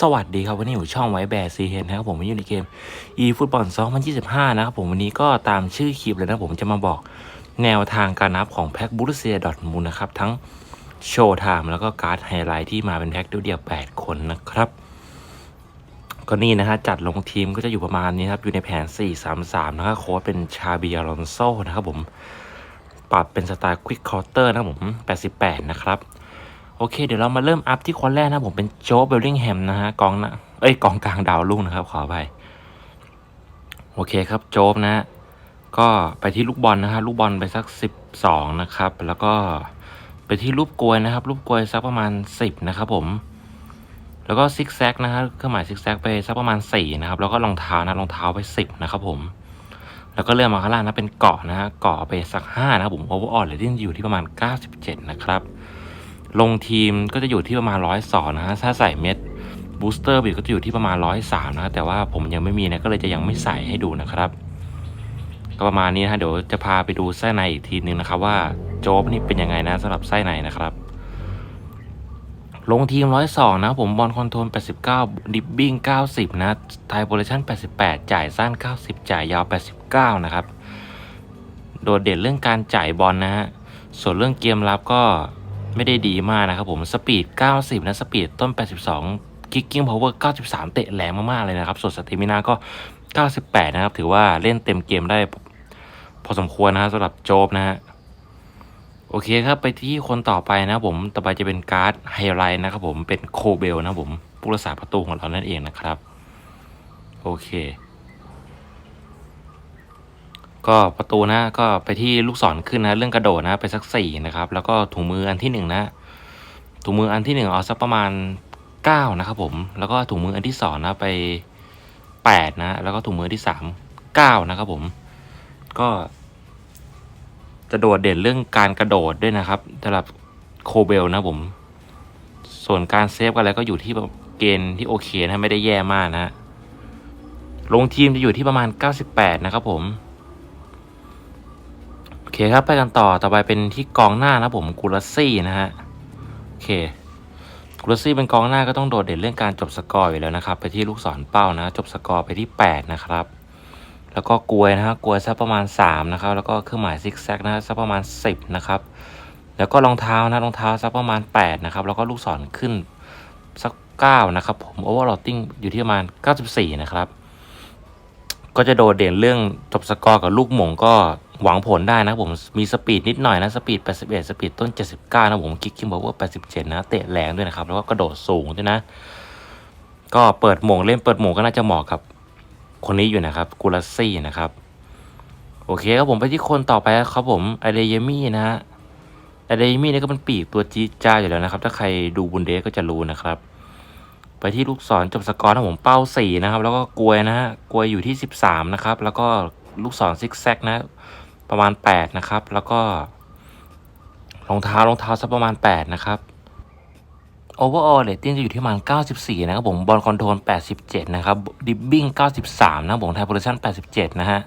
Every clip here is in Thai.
สวัสดีครับวันนี้อยู่ช่องไว้แบร์ซีเฮนนะครับผมอยู่ในเกม e ฟุตบอล2025 นะครับผมวันนี้ก็ตามชื่อคลิปเลยนะผมจะมาบอกแนวทางการนับของแพ็กบูรเซียดอทมูลนะครับทั้งโชว์ไทม์แล้วก็การ์ดไฮไลท์ที่มาเป็นแพ็กเดียวๆ8คนนะครับ ก็นี่นะฮะจัดลงทีมก็จะอยู่ประมาณนี้ครับอยู่ในแผน 4-3-3 นะครับโค้ชเป็นชาบิอลอนโซนะครับผมปรับเป็นสไตล์ควิกคอร์เตอร์นะครับผม 88 นะครับ โอเค เดี๋ยวเรามาเริ่มอัพที่คนแรกนะผมเป็นโจเบลลิงแฮมนะฮะกองนะเอ้ยกองกลางดาวรุ่งนะครับ ขอไปโอเคครับโจบนะ ก็ไปที่ลูกบอลนะฮะลูกบอลไปสัก 12 นะครับ แล้วก็ไปที่รูปกลวยนะครับ รูปกลวยสักประมาณ 10 นะครับผมแล้วก็ซิกแซกนะฮะเครื่องหมายซิกแซกไปสักประมาณ 4 นะครับ แล้วก็รองเท้านะรองเท้าไป 10 นะครับผมแล้วก็เลื่อนมาข้างล่างนะเป็นเกาะนะฮะเกาะไปสัก 5 นะครับผมโอเวอร์ออลเลยที่อยู่ที่ประมาณ 97 นะครับ ลงทีมก็จะอยู่ที่ประมาณร้อยสองนะฮะถ้าใส่เม็ดบูสเตอร์บิก็จะอยู่ที่ประมาณร้อยสามนะแต่ว่าผมยังไม่มีนะก็เลยจะยังไม่ใส่ให้ดูนะครับก็ประมาณนี้นะเดี๋ยวจะพาไปดูไส้ในอีกทีนึงนะครับ ว่าโจ๊บนี่เป็นยังไงนะสำหรับไส้ในนะครับ ลงทีมร้อยสองนะผมบอลคอนโทรล89 ดิบบิ้ง90 นะไทโพเลชัน88 จ่ายสั้น 90 จ่ายยาว 89 นะครับ โดดเด่นเรื่องการจ่ายบอลนะฮะส่วนเรื่องเกมรับก็ ไม่ได้ดีมากนะครับผมสปีด 90 นะ สปีดต้น 82คิกกิ้งพาวเวอร์93 เตะแรงมาก ๆ เลยนะครับ ส่วนสเตมินาก็ 98 นะครับ ถือว่าเล่นเต็มเกมได้พอสมควรนะครับสำหรับโจบนะฮะโอเคครับ ไปที่คนต่อไปนะผม ต่อไปจะเป็นการ์ดไฮไลท์นะครับผมเป็นโคเบลนะผมผู้รักษาประตูของเรานั่นเองนะครับ โอเค ก็ประตูนะก็ไปที่ลูกศรขึ้นนะ เรื่องกระโดดนะไปสักสี่นะครับ แล้วก็ถุงมืออันที่หนึ่งนะ ถุงมืออันที่หนึ่งเอาสักประมาณเก้านะครับผม แล้วก็ถุงมืออันที่สองนะไปแปดนะ แล้วก็ถุงมือที่สามเก้านะครับผม ก็จะโดดเด่นเรื่องการกระโดดด้วยนะครับสำหรับโคเบลนะผม ส่วนการเซฟอะไรก็อยู่ที่เกณฑ์ที่โอเคนะไม่ได้แย่มากนะลงทีมจะอยู่ที่ประมาณ 98 นะครับผม เคครับไปกันต่อต่อไปเป็นที่กองหน้านะผมกูรัสซี่นะฮะโอเคกูรัสซี่เป็นกองหน้าก็ต้องโดดเด่นเรื่องการจบสกอร์อยู่แล้วนะครับ ไปที่ลูกศรเป้านะ จบสกอร์ไปที่ 8 นะครับ แล้วก็กลวยนะฮะกลวยสักประมาณ 3 นะครับ แล้วก็เครื่องหมายซิกแซกนะสักประมาณ 10 นะครับ แล้วก็รองเท้านะรองเท้าสักประมาณ 8 นะครับ แล้วก็ลูกศรขึ้นสัก 9 นะครับ ผมโอเวอร์โหลดติ้งอยู่ที่ประมาณ 94 นะครับ ก็จะโดดเด่นเรื่องจบสกอร์กับลูกหม่งก็ หวังผลได้นะผมมีสปีดนิดหน่อยนะสปีด 81 สปีดต้น 79 นะผมคิกคิมบอกว่า 87 นะเตะแรงด้วยนะครับ แล้วก็กระโดดสูงด้วยนะ ก็เปิดหม่งเล่นเปิดหม่งก็น่าจะเหมาะกับคนนี้อยู่นะครับกูลัสซี่นะครับ โอเคครับผมไปที่คนต่อไปครับผมไอเดยมี่นะฮะไอเดยมี่นี่ก็เป็นปีกตัวจีจ้าอยู่แล้วนะครับ ถ้าใครดูบุนเดสก็จะรู้นะครับ ไปที่ลูกศรจบสกอร์นะผมเป้าสี่นะครับ แล้วก็กลวยนะฮะกลวยอยู่ที่สิบสามนะครับ แล้วก็ลูกศรซิกแซกนะ ประมาณแปดนะครับ แล้วก็รองเท้ารองเท้าสักประมาณแปดนะครับโอเวอร์ออลเลตติ้งจะอยู่ที่ประมาณ 94 นะครับผมบอลคอนโทรล 87 นะครับดิบบิ้ง 93 นะครับผมไทโพเลชัน87 นะฮะ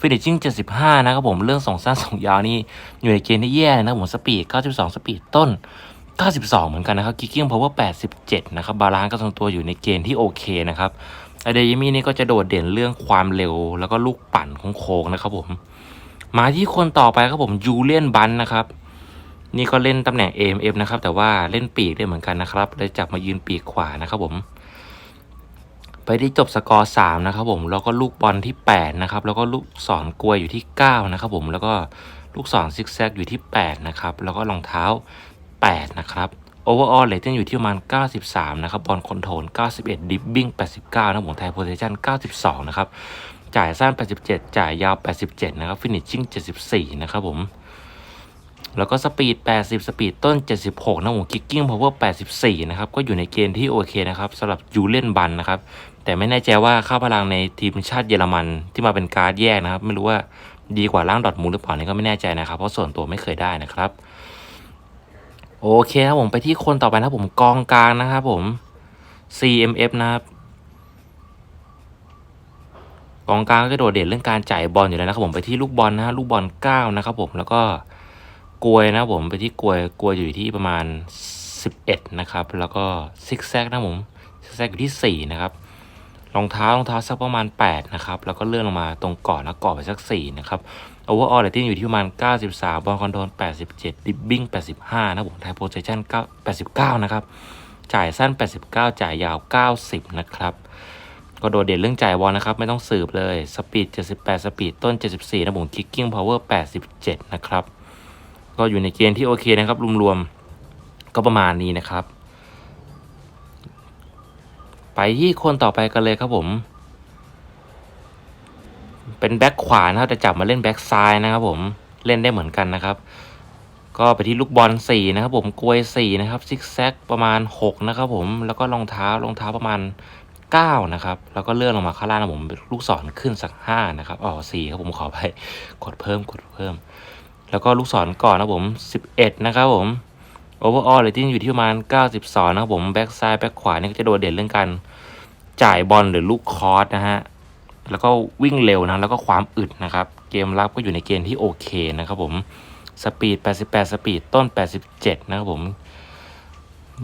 ฟินิชชิ่ง 75 นะครับผมเรื่องส่งสั้นส่งยาวนี่อยู่ในเกณฑ์ที่แย่เลยนะครับผมสปีด 92 สปีดต้น 92 เหมือนกันนะครับคิกกิ้งพาวเวอร์87 นะครับบาลานซ์ก็ทรงตัวอยู่ในเกณฑ์ที่โอเคนะครับไอเดยมี่นี่ก็จะโดดเด่นเรื่องความเร็วแล้วก็ลูกปั่นโค้งนะครับผม มาที่คนต่อไปครับผมยูเลียนบันนะครับ นี่ก็เล่นตำแหน่ง AMF นะครับ แต่ว่าเล่นปีกได้เหมือนกันนะครับเลยจับมายืนปีกขวานะครับผม ไปที่จบสกอร์3นะครับผมแล้วก็ลูกบอลที่ 8 นะครับ แล้วก็ลูกศรกลวยอยู่ที่ 9 นะครับผมแล้วก็ลูกศรซิกแซกอยู่ที่ 8 นะครับ แล้วก็รองเท้า 8 นะครับโอเวอร์ออลเลตติ้งอยู่ที่ประมาณ 93 นะครับ บอลคอนโทรล91 ดิฟบิ้ง89 นะผมไทยโพซิชัน92 นะครับ จ่ายสั้น 87 จ่ายยาว 87 นะครับฟินิชชิ่ง74 นะครับผม แล้วก็สปีด 80 สปีดต้น 76 นะผมคิกกิ้งพาวเวอร์84 นะครับ ก็อยู่ในเกณฑ์ที่โอเคนะครับสำหรับยูเลนบันนะครับ แต่ไม่แน่ใจว่าค่าพลังในทีมชาติเยอรมันที่มาเป็นการ์ดแยกนะครับ ไม่รู้ว่าดีกว่าร่างดอทมูหรือเปล่านี่ก็ไม่แน่ใจนะครับ เพราะส่วนตัวไม่เคยได้นะครับ โอเคครับผมไปที่คนต่อไปนะผมกองกลางนะครับผม CMF นะครับ กองกลางก็จะโดดเด่นเรื่องการจ่ายบอลอยู่แล้วนะครับผมไปที่ลูกบอลนะฮะลูกบอล9นะครับผมแล้วก็กลวยนะผมไปที่กลวยกลวยอยู่ที่ประมาณ 11 นะครับ แล้วก็ซิกแซกนะผมซิกแซกอยู่ที่ 4 นะครับรองเท้ารองเท้าสักประมาณ 8 นะครับ แล้วก็เลื่อนลงมาตรงก่อนแล้วก่อไปสัก 4 นะครับ overall rating อยู่ที่ประมาณ 93 บอลคอนโทรล87 ดิบบิ้ง85 นะผมไทยโพสเซชัน89 นะครับ จ่ายสั้น 89 จ่ายยาว 90 นะครับ ก็โดดเด่นเรื่องจ่ายบอลนะครับ ไม่ต้องสืบเลย สปีด 78 สปีดต้น 74 นะผมคิกกิ้งพาวเวอร์ 87 นะครับ ก็อยู่ในเกณฑ์ที่โอเคนะครับ รวมๆ ก็ประมาณนี้นะครับ ไปที่คนต่อไปกันเลยครับผม เป็นแบ็คขวานะครับแต่จับมาเล่นแบ็คซ้ายนะครับผมเล่นได้เหมือนกันนะครับ ก็ไปที่ลูกบอล4นะครับผมกลวย4นะครับซิกแซกประมาณ6นะครับผมแล้วก็รองเท้ารองเท้าประมาณ 9 นะครับ แล้วก็เลื่อนลงมาข้างล่างนะผมลูกศรขึ้นสัก 5 นะครับ อ๋อ4ครับผมขอไปกดเพิ่มกดเพิ่ม แล้วก็ลูกศรก่อนนะผม 11 นะครับผม overall rating อยู่ที่ประมาณ 92 นะครับผมแบ็กซ้ายแบ็กขวานี่ก็จะโดดเด่นเรื่องการจ่ายบอลหรือลูกคอร์สนะฮะ แล้วก็วิ่งเร็วนะ แล้วก็ความอึดนะครับ เกมรับก็อยู่ในเกณฑ์ที่โอเคนะครับผม สปีด 88 สปีดต้น 87 นะครับผม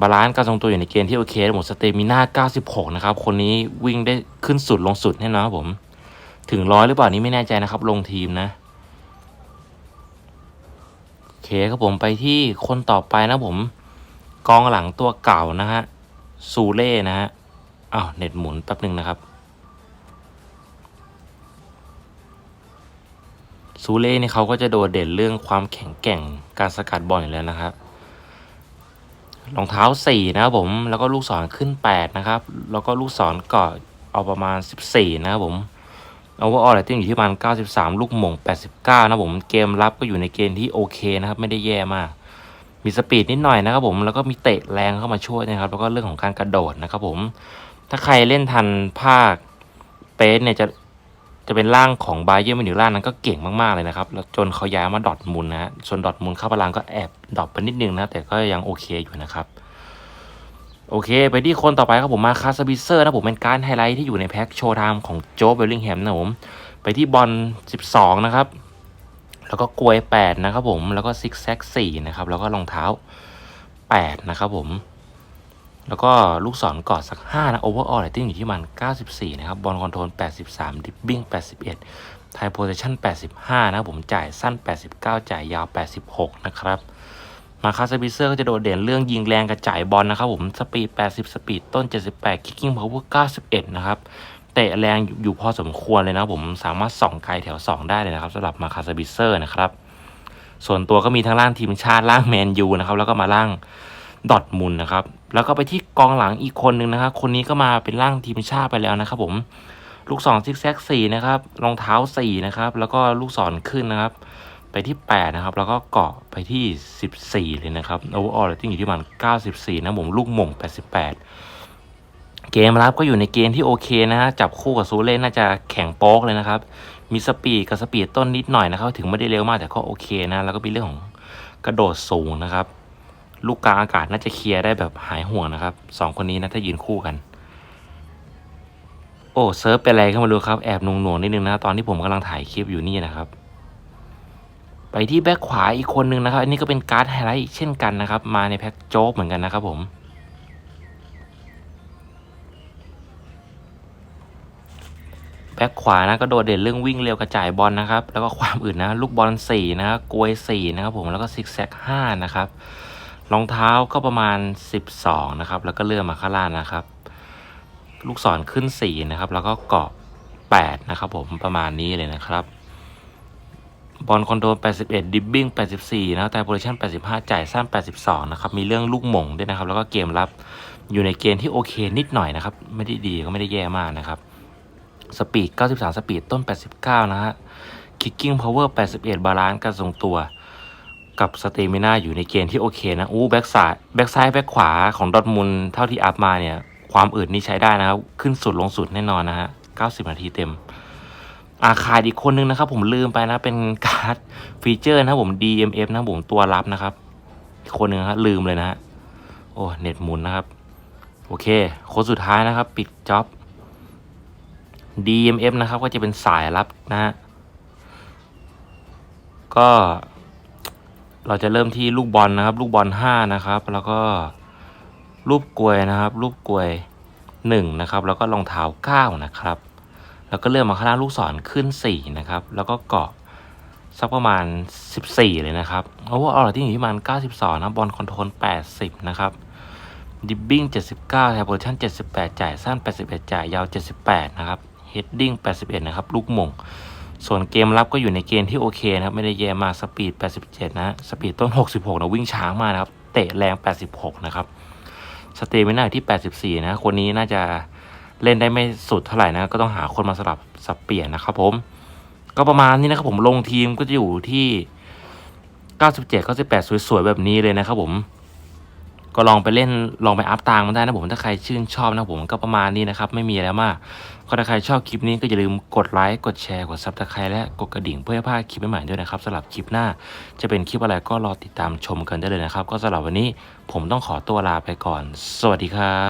บาลานซ์การทรงตัวอยู่ในเกณฑ์ที่โอเคหมดสเตมิน่า96 นะครับ คนนี้วิ่งได้ขึ้นสุดลงสุดแน่นอนครับผม ถึงร้อยหรือเปล่านี่ไม่แน่ใจนะครับ ลงทีมนะโอเคครับผมไปที่คนต่อไปนะผม กองหลังตัวเก่านะฮะซูเล่นะฮะอ้าวเน็ตหมุนแป๊บหนึ่งนะครับซูเล่นี่เขาก็จะโดดเด่นเรื่องความแข็งแกร่งการสกัดบอลอยู่แล้วนะครับ รองเท้า 4 นะครับผม แล้วก็ลูกศรขึ้น 8 นะครับ แล้วก็ลูกศรก็เอาประมาณ 14 นะครับผมเอาว่าออร์เรตติ้งอยู่ที่ประมาณ 93 ลูกหม่ง 89 นะครับผมเกมรับก็อยู่ในเกณฑ์ที่โอเคนะครับ ไม่ได้แย่มาก มีสปีดนิดหน่อยนะครับผมแล้วก็มีเตะแรงเข้ามาช่วยนะครับ แล้วก็เรื่องของการกระโดดนะครับผมถ้าใครเล่นทันภาคเปสเนี่ยจะ จะเป็นร่างของบาเยอร์มิวนิกร่างนั้นก็เก่งมากๆเลยนะครับแล้วจนเขาย้ายมาดอทมุนด์นะฮะส่วนดอทมุนด์เข้าพลังก็แอบดรอปไปนิดนึงนะแต่ก็ยังโอเคอยู่นะครับโอเค ไปที่คนต่อไปครับผมมาคาสบิเซอร์นะผมเป็นการไฮไลท์ที่อยู่ในแพ็คโชว์ไทม์ของโจเบลลิงแฮมนะผมไปที่บอล12 นะครับ แล้วก็กลวย 8 นะครับผมแล้วก็ซิกแซก4นะครับแล้วก็รองเท้า 8 นะครับผม แล้วก็ลูกศรกอดสัก 5 นะโอเวอร์ออลเรตติ้งอยู่ที่มัน 94 นะครับ บอลคอนโทรล 83 ดิบบิ้ง 81 ไทยโพซิชัน85 นะผมจ่ายสั้น 89 จ่ายยาว 86 นะครับ มาคาสบิเซอร์ก็จะโดดเด่นเรื่องยิงแรงกระจายบอลนะครับผม สปีด 80 สปีดต้น 78 คิกกิ้งพาวเวอร์ 91 นะครับเตะแรงอยู่พอสมควรเลยนะผมสามารถส่องไกลแถว 2 ได้เลยนะครับสำหรับมาคาสบิเซอร์นะครับ ส่วนตัวก็มีทั้งล่างทีมชาติล่างแมนยูนะครับแล้วก็มาล่าง ดอทมุนนะครับ แล้วก็ไปที่กองหลังอีกคนนึงนะครับ คนนี้ก็มาเป็นล่างทีมชาติไปแล้วนะครับ ผม ลูกศรซิกแซกสี่นะครับ รองเท้าสี่นะครับ แล้วก็ลูกศรขึ้นนะครับ ไปที่8นะครับ แล้วก็เกาะไปที่14เลยนะครับ overall rating อยู่ที่ประมัน94นะผมลูกหม่ง88เกมรับก็อยู่ในเกณฑ์ที่โอเคนะฮะจับคู่กับซูเล่น่าจะแข็งโป๊กเลยนะครับ มีสปีดกับสปีดต้นนิดหน่อยนะครับ ถึงไม่ได้เร็วมากแต่ก็โอเคนะ แล้วก็มีเรื่องของกระโดดสูงนะครับ ลูกกลางอากาศน่าจะเคลียร์ได้แบบหายห่วงนะครับสองคนนี้นะถ้ายืนคู่กัน โอ้เซิร์ฟเป็นอะไรเข้ามาดูครับ แอบหน่วงๆนิดนึงนะตอนที่ผมกำลังถ่ายคลิปอยู่นี่นะครับ ไปที่แบ็คขวาอีกคนนึงนะครับ อันนี้ก็เป็นการ์ดไฮไลท์เช่นกันนะครับ มาในแพ็คโจ๊กเหมือนกันนะครับผมแบ็คขวานะก็โดดเด่นเรื่องวิ่งเร็วกระจายบอลนะครับ แล้วก็ความอื่นนะ ลูกบอล4นะกลวย4นะครับผมแล้วก็ซิกแซก5นะครับ รองเท้าก็ประมาณ 12 นะครับ แล้วก็เลื่อนมาข้างล่างนะครับ ลูกศรขึ้น 4 นะครับ แล้วก็เกาะ 8 นะครับผมประมาณนี้เลยนะครับ บอลคอนโทรล81 ดิบบิ้ง84 นะครับไทโพซิชัน85 จ่ายสั้น 82 นะครับ มีเรื่องลูกหม่งด้วยนะครับ แล้วก็เกมรับอยู่ในเกณฑ์ที่โอเคนิดหน่อยนะครับ ไม่ได้ดีก็ไม่ได้แย่มากนะครับ สปีด 93 สปีดต้น 89 นะฮะคิกกิ้งพาวเวอร์81 บาลานซ์การทรงตัว กับสเตมิน่าอยู่ในเกณฑ์ที่โอเคนะ อู้แบ็กซ้ายแบ็กซ้ายแบ็กขวาของดอทมุนเท่าที่อัพมาเนี่ย ความอืดนี่ใช้ได้นะครับ ขึ้นสุดลงสุดแน่นอนนะฮะ 90 นาทีเต็ม อาขาดอีกคนนึงนะครับ ผมลืมไปนะ เป็นการ์ดฟีเจอร์นะผม DMF นะผมตัวรับนะครับ อีกคนหนึ่งนะครับลืมเลยนะฮะ โอ้ เน็ตหมุนนะครับ โอเคโค้ดสุดท้ายนะครับ ปิดจ็อบ DMF นะครับ ก็จะเป็นสายรับนะฮะ ก็ เราจะเริ่มที่ลูกบอลนะครับ ลูกบอลห้านะครับ แล้วก็รูปกลวยนะครับ รูปกลวย1นะครับ แล้วก็รองเท้า9นะครับ แล้วก็เลื่อนมาข้างล่างลูกศรขึ้น4นะครับ แล้วก็เกาะสักประมาณ 14 เลยนะครับโอเวอร์ออลที่อยู่ที่ประมาณ92 นะบอลคอนโทรล 80 นะครับ ดิบบิ้ง 79แทโพชั่น 78 จ่ายสั้น 81 จ่ายยาว 78 นะครับ เฮดดิ้ง 81 นะครับ ลูกม่ง ส่วนเกมรับก็อยู่ในเกณฑ์ที่โอเคนะครับ ไม่ได้แย่มากสปีด 87 นะ สปีดต้น 66 นะวิ่งช้างมากนะครับ เตะแรง 86 นะครับ สเตมิน่าอยู่ที่ 84 นะ คนนี้น่าจะเล่นได้ไม่สุดเท่าไหร่นะ ก็ต้องหาคนมาสลับสับเปลี่ยนนะครับผม ก็ประมาณนี้นะครับผมลงทีมก็จะอยู่ที่ 97 98 สวยๆ แบบนี้เลยนะครับผม ก็ลองไปเล่นลองไปอัพตางมันได้นะผมถ้าใครชื่นชอบนะผมก็ประมาณนี้นะครับ ไม่มีอะไรมากก็ถ้าใครชอบคลิปนี้ก็อย่าลืมกดไลค์กดแชร์กดซับสไครต์และกดกระดิ่งเพื่อให้พลาดคลิปใหม่ๆด้วยนะครับสำหรับคลิปหน้า จะเป็นคลิปอะไรก็รอติดตามชมกันได้เลยนะครับ ก็สำหรับวันนี้ผมต้องขอตัวลาไปก่อน สวัสดีครับ